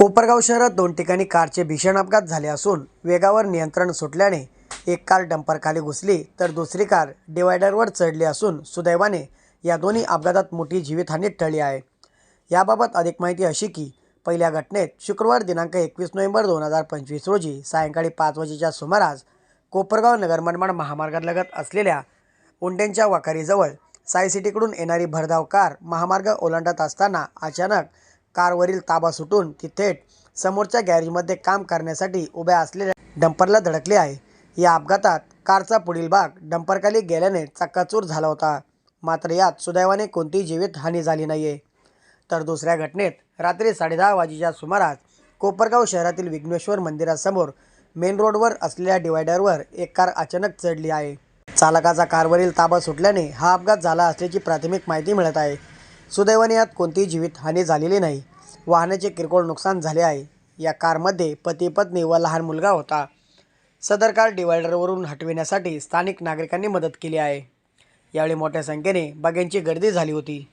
कोपरगाव शहरात दोन ठिकाणी कारचे भीषण अपघात झाले असून वेगावर नियंत्रण सुटल्याने एक कार डंपरखाली घुसली तर दुसरी कार डिवायडरवर चढली असून सुदैवाने या दोन्ही अपघातात मोठी जीवितहानी टळली आहे. याबाबत अधिक माहिती अशी की पहिल्या घटनेत शुक्रवार दिनांक एकवीस नोव्हेंबर दोन हजार पंचवीस रोजी सायंकाळी पाच वाजेच्या सुमारास कोपरगाव नगर मनमाड महामार्गालगत असलेल्या उंडेंच्या वाकारीजवळ साय सिटीकडून येणारी भरधाव कार महामार्ग ओलांडत असताना अचानक कारवरील ताबा सुटून ती थेट समोरच्या गॅरेजमध्ये काम करण्यासाठी उभ्या असलेल्या डंपरला धडकली आहे. या अपघातात कारचा पुढील भाग डंपरखाली गेल्याने चक्काचूर झाला होता. मात्र यात सुदैवाने कोणतीही जीवितहानी झाली नाही आहे तर दुसऱ्या घटनेत रात्री साडेदहा वाजेच्या सुमारास कोपरगाव शहरातील विघ्नेश्वर मंदिरासमोर मेन रोडवर असलेल्या डिवायडरवर एक कार अचानक चढली आहे. चालकाचा कारवरील ताबा सुटल्याने हा अपघात झाला असल्याची प्राथमिक माहिती मिळत आहे. सुदैवाने यात कोणतीही जीवितहानी झालेली नाही. वाहनाचे किरकोळ नुकसान झाले आहे. या कारमध्ये पती पत्नी व लहान मुलगा होता. सदर कार डिवायडरवरून हटविण्यासाठी स्थानिक नागरिकांनी मदत केली आहे. यावेळी मोठ्या संख्येने बागेंची गर्दी झाली होती.